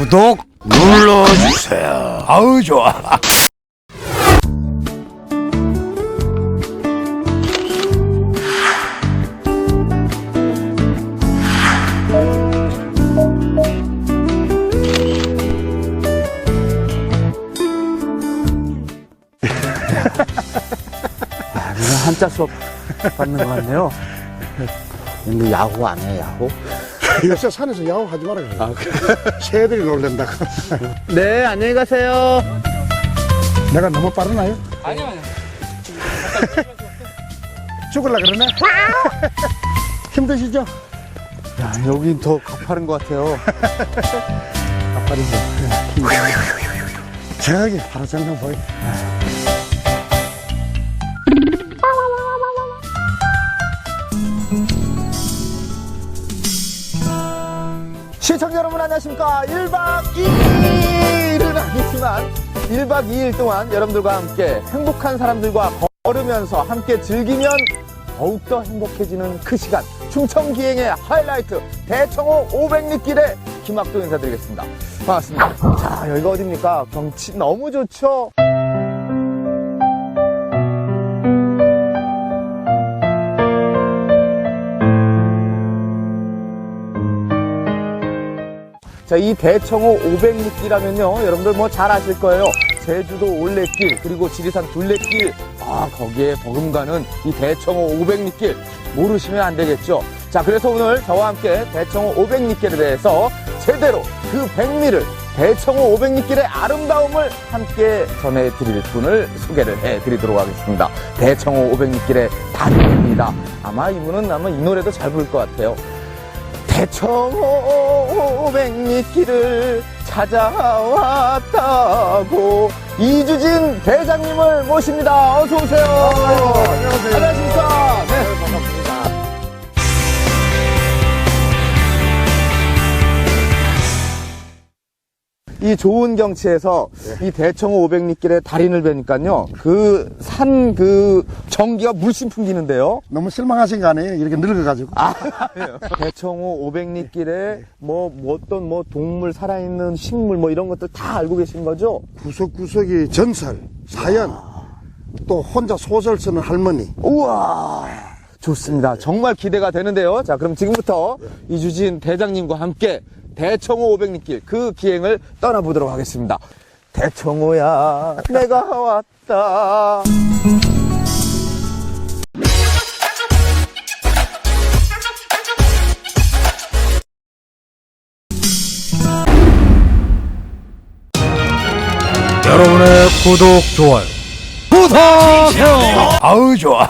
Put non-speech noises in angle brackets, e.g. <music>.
구독 눌러주세요. 아우 좋아. 한자 수업 받는 것 같네요. 근데 야구 안 해요, 야구? <laughs> 요새 산에서 야구하지 말아요. 새들이 놀란다. <laughs> 네, 안녕히 가세요. 내가 너무 빠르나요? 아니요, 아니요. <laughs> 죽을라 그러네? 힘드시죠? 야, 여긴 더 가파른 것 같아요. 가파르죠. 저기 파라장장 보이. 시청자 여러분 안녕하십니까. 1박 2일은 아니지만 1박 2일 동안 여러분들과 함께 행복한 사람들과 걸으면서 함께 즐기면 더욱더 행복해지는 그 시간. 충청 기행의 하이라이트 대청호 500리길의 김학도 인사드리겠습니다. 반갑습니다. 자, 여기가 어딥니까? 경치 너무 좋죠? 자, 이 대청호 500리길하면요, 여러분들 뭐 잘 아실 거예요. 제주도 올레길, 그리고 지리산 둘레길, 아, 거기에 버금가는 이 대청호 500리길, 모르시면 안 되겠죠. 자, 그래서 오늘 저와 함께 대청호 500리길에 대해서 제대로 그 백미를 대청호 500리길의 아름다움을 함께 전해드릴 분을 소개를 해드리도록 하겠습니다. 대청호 500리길의 달인입니다. 아마 이분은 아마 이 노래도 잘 부를 것 같아요. 대청호 오백리길을 찾아왔다고 이주진 대장님을 모십니다. 어서 오세요. 안녕하세요. 안녕하십니 이 좋은 경치에서 이 대청호 오백리길의 달인을 뵈니까요. 그산그 전기가 물씬 풍기는데요. 너무 실망하신 거 아니에요? 이렇게 늙어가지고. 아, 대청호 오백리길에 뭐, 뭐 어떤 뭐 동물 살아있는 식물 뭐 이런 것들 다 알고 계신 거죠? 구석구석이 전설, 사연, 또 혼자 소설 쓰는 할머니. 우와 좋습니다 정말 기대가 되는데요 자 그럼 지금부터 이주진 대장님과 함께 대청호 500리길 그 기행을 떠나보도록 하겠습니다 대청호야 내가 왔다 여러분의 구독 좋아요. 구독해요. 아우 좋아.